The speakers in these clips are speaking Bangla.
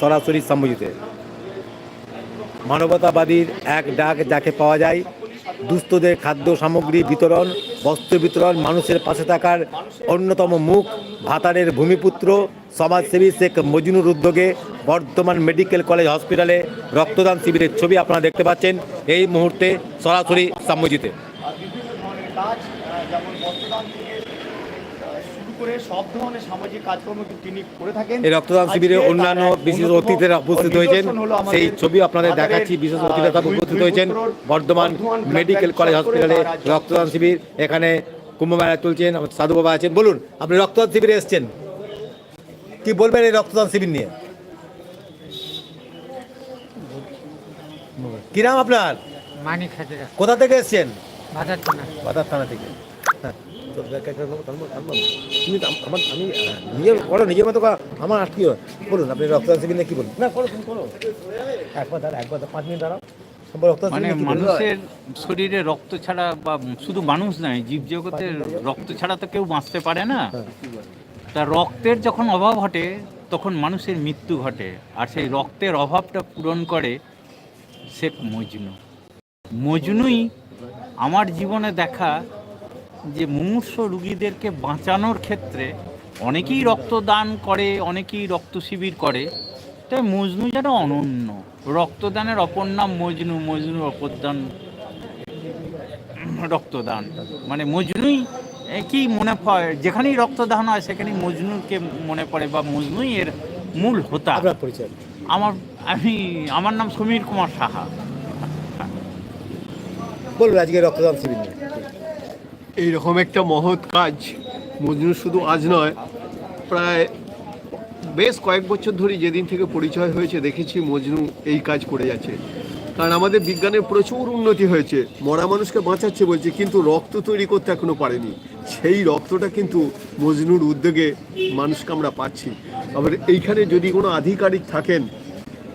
সরাসরি সম্মুজিতে মানবতাবাদীর এক ডাক যাকে পাওয়া যায়, দুস্থদের খাদ্য সামগ্রী বিতরণ, বস্ত্র বিতরণ, মানুষের পাশে থাকার অন্যতম মুখ, ভাতারের ভূমিপুত্র, সমাজসেবী শেখ মজনুর উদ্যোগে বর্ধমান মেডিকেল কলেজ হসপিটালে রক্তদান শিবিরের ছবি আপনারা দেখতে পাচ্ছেন। এই মুহূর্তে সরাসরি সম্মুজিতে শুরু করে সব ধরনের সামাজিক কাজকর্ম তিনি করে থাকেন। এই রক্তদান শিবিরে অন্যান্য বিশেষ অতিথিরা উপস্থিত হয়েছেন। সেই ছবি আপনাদের দেখাচ্ছি। বিশেষ অতিথিরা তারা উপস্থিত হয়েছেন। বর্ধমান মেডিকেল কলেজ হসপিটালে রক্তদান শিবির এখানে কুম্ভমেলা চলছেন আমার সাধু বাবা আছেন। বলুন আপনি রক্তদান শিবিরে এসেছেন। কি বলবেন এই রক্তদান শিবির নিয়ে? কি নাম আপনার? মানিক হাজরা। কোথা থেকে এসেছেন? বাজার টানা বাজার থানা থেকে। তুমি আমার আমি নিজের করো নিজের মতো আমার আত্মীয় বলুন আপনি রক্তদান শিবির কি বলুন? না করো তুমি করো। একবার দাঁড়া একবার পাঁচ মিনিট দাঁড়াও। মানে শিবির নিয়ে কি বলুন? মানুষের শরীরে রক্ত ছাড়া বা শুধু মানুষ নয় জীবজগতের রক্ত ছাড়া তো কেউ বাঁচতে পারে না। তা রক্তের যখন অভাব ঘটে তখন মানুষের মৃত্যু ঘটে। আর সেই রক্তের অভাবটা পূরণ করে শেখ মজনু। মজনুই আমার জীবনে দেখা যে মুমূর্ষ রুগীদেরকে বাঁচানোর ক্ষেত্রে অনেকেই রক্তদান করে অনেকেই রক্ত শিবির করে। তাই মজনু যেন অনন্য। রক্তদানের অপর নাম মজনু মজনু অপরদান রক্তদান। মানে মজনুই কি মনে পড়ে যেখানেই রক্তদান হয় সেখানেই মজনুকে মনে পড়ে বা মজনুই এর মূল হোতা। পরিচয়। আমার আমি আমার নাম সমীর কুমার সাহা। বলুন আজকে রক্তদান শিবির এইরকম একটা মহৎ কাজ, মজনু শুধু আজ নয়, প্রায় বেশ কয়েক বছর ধরে যেদিন থেকে পরিচয় হয়েছে, দেখেছি মজনু এই কাজ করে যাচ্ছে। কারণ আমাদের বিজ্ঞানের প্রচুর উন্নতি হয়েছে, মরা মানুষকে বাঁচাচ্ছে বলছে, কিন্তু রক্ত তৈরি করতে এখনও পারেনি। সেই রক্তটা কিন্তু মজনুর উদ্যোগে মানুষকে আমরা পাচ্ছি। আবার এইখানে যদি কোনো আধিকারিক থাকেন,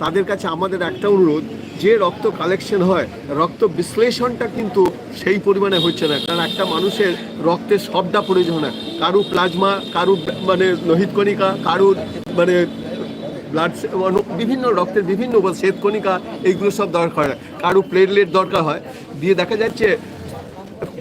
তাদের কাছে আমাদের একটা অনুরোধ যে রক্ত কালেকশন হয়, রক্ত বিশ্লেষণটা কিন্তু সেই পরিমাণে হচ্ছে না। কারণ একটা মানুষের রক্তের সবটা প্রয়োজন হয়। কারু প্লাজমা কারু মানে লোহিত কণিকা কারুর মানে ব্লাড বিভিন্ন রক্তের বিভিন্ন শ্বেতকণিকা এইগুলো সব দরকার হয়। কারু প্লেটলেট দরকার হয়। দিয়ে দেখা যাচ্ছে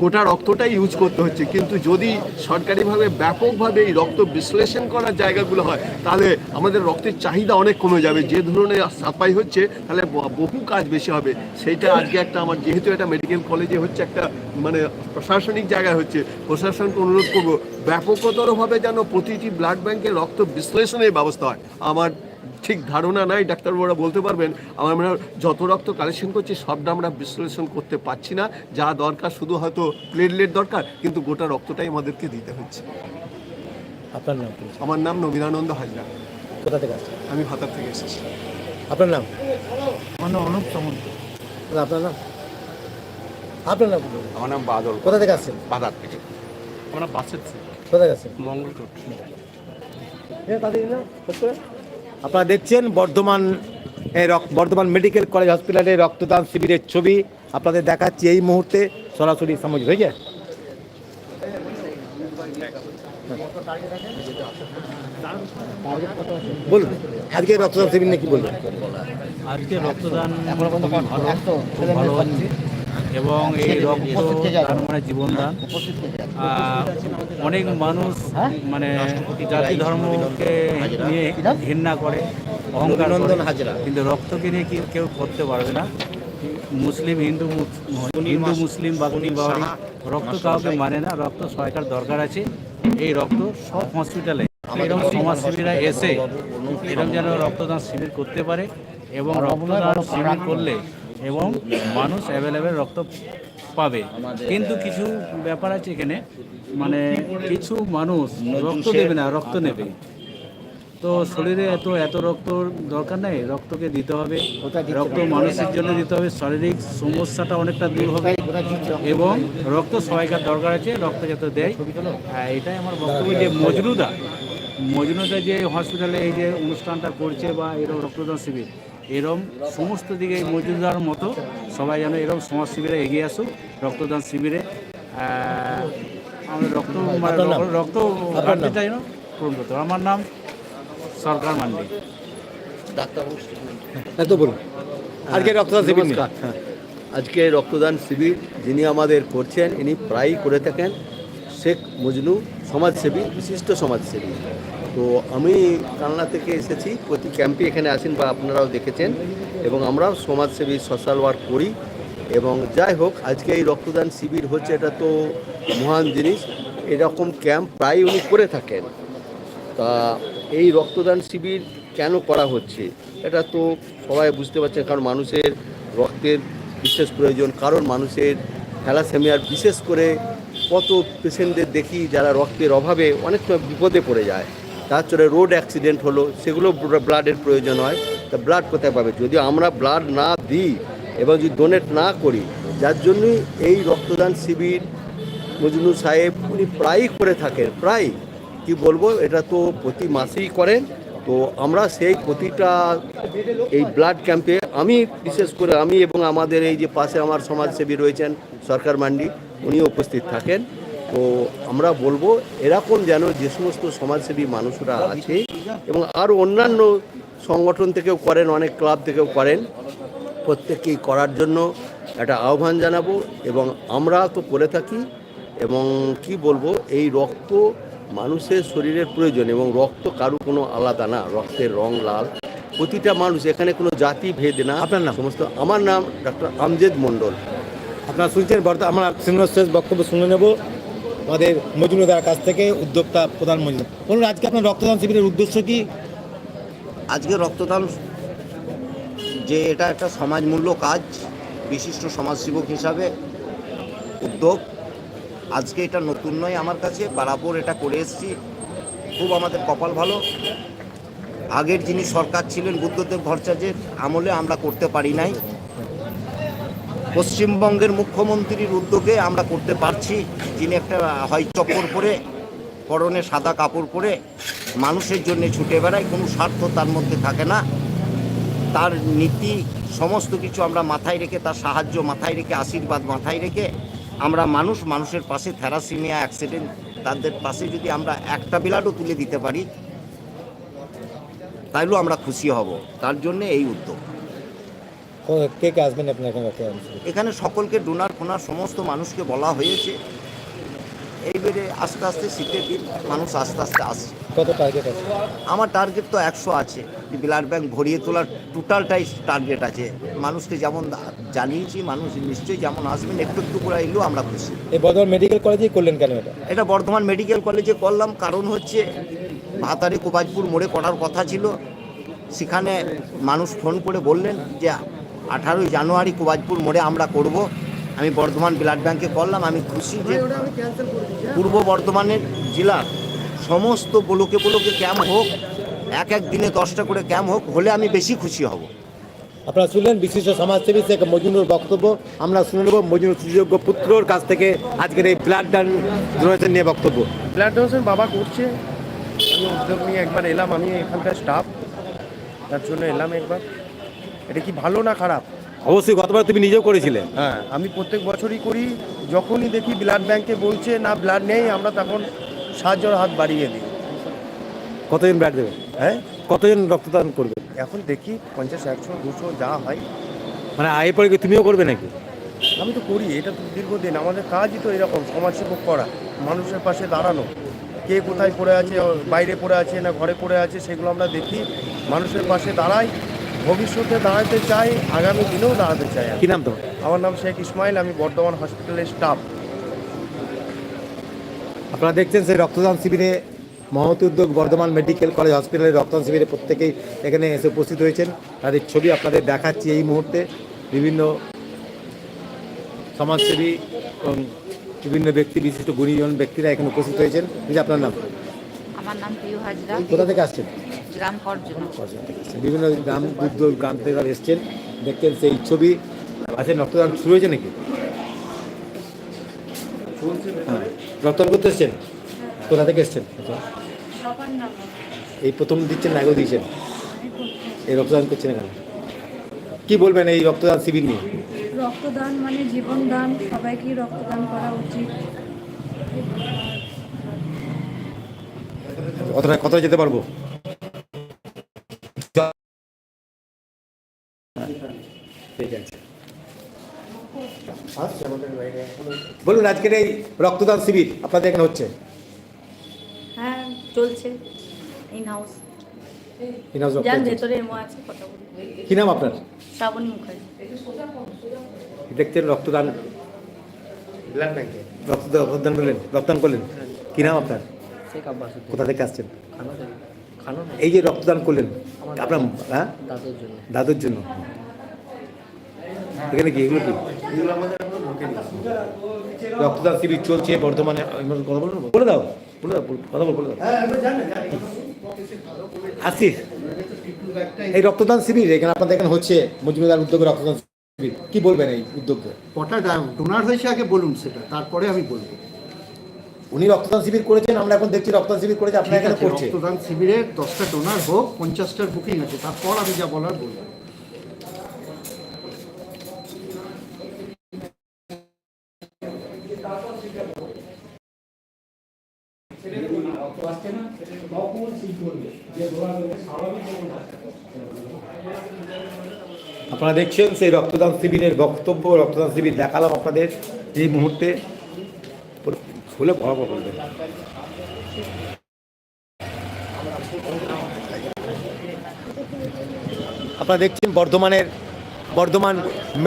গোটা রক্তটাই ইউজ করতে হচ্ছে। কিন্তু যদি সরকারিভাবে ব্যাপকভাবে এই রক্ত বিশ্লেষণ করার জায়গাগুলো হয়, তাহলে আমাদের রক্তের চাহিদা অনেক কমে যাবে। যে ধরনের সাফাই হচ্ছে, তাহলে বহু কাজ বেশি হবে। সেইটা আজকে একটা আমার যেহেতু এটা মেডিকেল কলেজে হচ্ছে একটা মানে প্রশাসনিক জায়গায় হচ্ছে, প্রশাসনকে অনুরোধ করব, ব্যাপকতরভাবে যেন প্রতিটি ব্লাড ব্যাংকে রক্ত বিশ্লেষণের ব্যবস্থা হয়। আমার ঠিক ধারণা নাই ডাক্তারবাবুরা বলতে পারবেন। আমরা যত রক্ত কালেকশন করছি সবটা আমরা বিশ্লেষণ করতে পারছি না। যা দরকার শুধু হয়তো প্লেটলেট দরকার কিন্তু গোটা রক্তটাই আমাদেরকে দিতে হচ্ছে। আপনার নাম আমার নাম নবীনানন্দ হাজরা কোথা থেকে আসছেন? আমি ভাতার থেকে এসেছি। আপনার নাম? মানে অনুপ সামন্ত। আপনার নাম? আপনার নাম আমার নাম বাদল। কোথা থেকে আসছেন? বাজার থেকে। আমরা বাসের কোথা থেকে আসছেন মঙ্গলকোট। আপনারা দেখছেন বর্ধমান বর্ধমান মেডিকেল কলেজ হসপিটালে রক্তদান শিবিরের ছবি। আপনাদের দেখাচ্ছি এই মুহূর্তে, সরাসরি সামজ হয়েছে বলুন, আজকে রক্তদান শিবির নিয়ে কি বলবেন? আজকে রক্তদান এবং এই রক্ত তার মানে জীবনদান। আহ, অনেক মানুষ মানে জাতি ধর্মকে নিয়ে ঘৃণা করে অহংকার। কিন্তু রক্তকে নিয়ে কি কেউ করতে পারবে না? মুসলিম হিন্দু হিন্দু মুসলিম বাগুনি বাউরি রক্ত কাউকে মানে না রক্ত সরকার দরকার আছে। এই রক্ত সব হসপিটালে এরকম সমাজসেবীরা এসে এরকম যেন রক্তদান শিবির করতে পারে এবং রক্তদান শিবির করলে এবং মানুষ অ্যাভেলেবেল রক্ত পাবে। কিন্তু কিছু ব্যাপার আছে এখানে মানে কিছু মানুষ রক্ত দেবে না, রক্ত নেবে। তো শরীরে এত এত রক্ত দরকার নেই, রক্তকে দিতে হবে। রক্ত মানুষের জন্য দিতে হবে, শারীরিক সমস্যাটা অনেকটা দূর হবে। এবং রক্ত সবাইকার দরকার আছে, রক্ত যাতে দেয়। হ্যাঁ এটাই আমার বক্তব্য যে মজনুদা মজনুদা যে হসপিটালে এই যে অনুষ্ঠানটা করছে বা এরকম রক্তদান শিবির এরম সমস্ত দিকে এই মজুদার মতো সবাই যেন এরম সমাজ শিবিরে এগিয়ে আসুক রক্তদান শিবিরে আমাদের রক্ত মানে? রক্ত নাম? ঘাটতিটা যেন পূরণ করতে আমার নাম সরকার মান্ডি হ্যাঁ তো বলুন আজকে রক্তদান শিবির। আজকে রক্তদান শিবির যিনি আমাদের করছেন ইনি প্রায়ই করে থাকেন শেখ মজনু সমাজসেবী বিশিষ্ট সমাজসেবী তো আমি কালনা থেকে এসেছি। প্রতি ক্যাম্পে এখানে আসেন বা আপনারাও দেখেছেন। এবং আমরাও সমাজসেবী, সোশ্যাল ওয়ার্ক করি। এবং যাই হোক, আজকে এই রক্তদান শিবির হচ্ছে, এটা তো মহান জিনিস। এরকম ক্যাম্প প্রায় উনি করে থাকেন। তা এই রক্তদান শিবির কেন করা হচ্ছে? এটা তো সবাই বুঝতে পারছেন, কারণ মানুষের রক্তের বিশেষ প্রয়োজন, কারণ মানুষের থ্যালাসেমিয়ার বিশেষ করে কত পেশেন্টদের দেখি যারা রক্তের অভাবে অনেক সময় বিপদে পড়ে যায়। তারপরে রোড অ্যাক্সিডেন্ট হলো, সেগুলো ব্লাডের প্রয়োজন হয়। তা ব্লাড কোথায় পাবে? যদি আমরা ব্লাড না দিই, এবং যদি ডোনেট না করি, যার জন্যই এই রক্তদান শিবির মজনু সাহেব উনি প্রায়ই করে থাকেন প্রায় কি বলব, এটা তো প্রতি মাসেই করেন। তো আমরা সেই প্রতিটা এই ব্লাড ক্যাম্পে আমি বিশেষ করে আমি এবং আমাদের এই যে পাশে আমার সমাজসেবী রয়েছেন সরকার মান্ডি, উনিও উপস্থিত থাকেন। তো আমরা বলব এরকম যেন যে সমস্ত সমাজসেবী মানুষরা আছে এবং আরও অন্যান্য সংগঠন থেকেও করেন অনেক ক্লাব থেকেও করেন প্রত্যেককেই করার জন্য একটা আহ্বান জানাব এবং আমরা তো করে থাকি এবং কি বলব এই রক্ত মানুষের শরীরের প্রয়োজন এবং রক্ত কারও কোনো আলাদা না রক্তের রং লাল প্রতিটা মানুষ এখানে কোনো জাতি ভেদ না। আপনার নাম? সমস্ত আমার নাম ডক্টর আমজেদ মণ্ডল। আপনারা শুনছেন বর্তমান আমরা শেষ বক্তব্য শুনে নেব। আমাদের মজুমদার কাছ থেকে উদ্যোক্তা প্রধান মজুমদার। বলুন, আজকে আপনার রক্তদান শিবিরের উদ্দেশ্য কি? আজকে রক্তদান যে এটা একটা সমাজমূল্য কাজ, বিশিষ্ট সমাজসেবক হিসাবে উদ্যোগ। আজকে এটা নতুন নয় আমার কাছে, বারাপুর এটা করে এসেছি। খুব আমাদের কপাল ভালো। আগের যিনি সরকার ছিলেন বুদ্ধদেব ভট্টাচার্যের আমলে আমরা করতে পারি নাই। পশ্চিমবঙ্গের মুখ্যমন্ত্রীর উদ্যোগে আমরা করতে পারছি। যিনি একটা, হয় চপ্পর পরে, পরনে সাদা কাপড় পরে মানুষের জন্য ছুটে বেড়ায়। কোনো স্বার্থ তার মধ্যে থাকে না। তার নীতি, সমস্ত কিছু আমরা মাথায় রেখে, তার সাহায্য মাথায় রেখে, আশীর্বাদ মাথায় রেখে আমরা মানুষ, মানুষের পাশে থ্যারাসিমিয়া অ্যাক্সিডেন্ট, তাদের পাশে যদি আমরা একটা বিলাটও তুলে দিতে পারি, তাইলেও আমরা খুশি হব। তার জন্য এই উদ্যোগ। কে কে আসবেন আপনার এখানে এখানে সকলকে ডোনার ফোনার সমস্ত মানুষকে বলা হয়েছে। এইবারে আস্তে আস্তে শীতের দিন মানুষ আস্তে আস্তে আসছে। কত টার্গেট আছে? আমার টার্গেট তো একশো আছে। ব্লাড ব্যাংক ভরিয়ে তোলার টোটালটাই টার্গেট আছে। মানুষকে যেমন জানিয়েছি মানুষ নিশ্চয়ই যেমন আসবেন একটু একটু করে এলেও আমরা খুশি। এই বর্ধমান মেডিকেল কলেজেই করলেন কেন এটা? এটা বর্ধমান মেডিকেল কলেজে করলাম কারণ হচ্ছে ভাতারে কোবাজপুর মোড়ে করার কথা ছিল। সেখানে মানুষ ফোন করে বললেন যে আঠারোই জানুয়ারি কোবাজপুর মোড়ে আমরা করব। আমি বর্ধমান ব্লাড ব্যাংকে করলাম আমি খুশি যে পূর্ব বর্ধমানের জেলার সমস্ত ব্লকে ব্লকে ক্যাম্প হোক এক এক দিনে দশটা করে ক্যাম্প হোক হলে আমি বেশি খুশি হব। আপনারা শুনলেন বিশিষ্ট সমাজসেবী শেখ মজুনুর বক্তব্য। আমরা শুনে নেব মজুনুর সুযোগ্য পুত্রর কাছ থেকে আজকের এই ব্লাড ডান ডোনেশন নিয়ে বক্তব্য। ব্লাড ডোনেশন বাবা করছে। আমি উদ্যোগ নিয়ে একবার এলাম আমি এখানকার স্টাফ। তার জন্য এলাম একবার। এটা কি ভালো না খারাপ? অবশ্যই গতবার তুমি নিজেও করেছিলে। হ্যাঁ আমি প্রত্যেক বছরই করি যখনই দেখি ব্লাড ব্যাংকে বলছে না ব্লাড নেই আমরা তখন সাহায্যের হাত বাড়িয়ে দিই। কতজন ব্লাড দেবে? হ্যাঁ? কতজন রক্তদান করবে? এখন দেখি পঞ্চাশ একশো দুশো যা হয়। মানে আয় পরে তুমিও করবে নাকি? আমি তো করি এটা তো দীর্ঘদিন। আমাদের কাজই তো এরকম সমাজসেবক করা মানুষের পাশে দাঁড়ানো। কে কোথায় পড়ে আছে বাইরে পড়ে আছে না ঘরে পড়ে আছে সেগুলো আমরা দেখি মানুষের পাশে দাঁড়াই। ভবিষ্যতে দাঁড়াতে চাই আগামী দিনেও দাঁড়াতে চাই। কি নাম তোমার? আমার নাম শেখ ইসমাইল আমি বর্ধমান হসপিটালের স্টাফ। আপনারা দেখছেন সেই রক্তদান শিবিরে মহত উদ্যোগ বর্ধমান মেডিকেল কলেজ হসপিটালের রক্তদান শিবিরে প্রত্যেকেই এখানে এসে উপস্থিত হয়েছেন। তাদের ছবি আপনাদের দেখাচ্ছি এই মুহূর্তে। বিভিন্ন সমাজসেবী এবং বিভিন্ন ব্যক্তি বিশিষ্ট গুণীজন ব্যক্তিরা এখানে উপস্থিত হয়েছেন। যে আপনার নাম? আমার নাম পিউ হাজরা কোথা থেকে আসছেন? গ্রাম? বিভিন্ন গ্রাম দুধ গ্রাম থেকে তারা এসছেন। দেখছেন সেই ছবি। আছে রক্তদান শুরু হয়েছে নাকি? হ্যাঁ রক্তদান করতে এসছেন? কোথা থেকে এসছেন? এই প্রথম দিচ্ছেন না আগেও দিয়েছেন? এই রক্তদান করছেন এখানে। কি বলবেন এই রক্তদান শিবির নিয়ে? রক্তদান মানে জীবনদান সবাইকেই রক্তদান করা উচিত। অতটা কতটা যেতে পারব? ঠিক আছে বলুন আজকের এই রক্তদান শিবির আপনাদের এখানে হচ্ছে? হ্যাঁ চলছে। ইন হাউস In-house যার ভেতরে এমো আছে কথা বলি। কি নাম আপনার? শ্রাবণী মুখার্জি। দেখছেন রক্তদান। রক্তদান রক্তদান করলেন রক্তদান করলেন। কি নাম আপনার? কোথা থেকে আসছেন? এই যে রক্তদান করলেন আপনার হ্যাঁ? দাদুর জন্য। এখানে কি এগুলো কি রক্তদান শিবির চলছে বর্ধমানে কথা বলব? বলে দাও বলে দাও কথা বল বলে দাও। আসি এই রক্তদান শিবির এখানে আপনাদের এখানে হচ্ছে মজুমদার উদ্যোগে রক্তদান শিবির। কি বলবেন এই উদ্যোগে কটা ডোনার হয়েছে আগে বলুন সেটা তারপরে আমি বলব। উনি রক্তদান শিবির করেছেন আমরা এখন দেখছি রক্তদান শিবির করেছে আপনার এখানে করছে। রক্তদান শিবিরে দশটা ডোনার হোক পঞ্চাশটার বুকিং আছে তারপর আমি যা বলার বলব। আপনারা দেখছেন সেই রক্তদান শিবিরের বক্তব্য, রক্তদান শিবির দেখালাম আপনাদের এই মুহূর্তে। খুলে বরাবর করবেন আপনারা দেখছেন বর্ধমানের, Bardhaman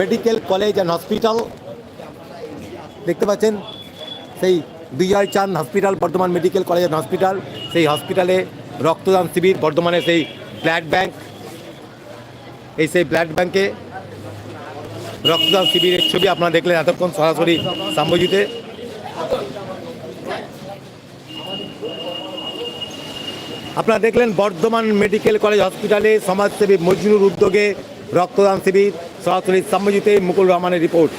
medical college and hospital. দেখতে পাচ্ছেন সেই Bijay Chand hospital, Bardhaman medical college and hospital. সেই হসপিটালে রক্তদান শিবির বর্ধমানে সেই ব্লাড ব্যাংক। এই সেই ব্লাড ব্যাংকে রক্তদান শিবিরের ছবি আপনারা দেখলেন এতক্ষণ সরাসরি সাম্যজিতে। আপনারা দেখলেন বর্ধমান মেডিকেল কলেজ হসপিটালে সমাজসেবী মজনুর উদ্যোগে রক্তদান শিবির। সরাসরি সাম্যজিতে মুকুল রহমানের রিপোর্ট।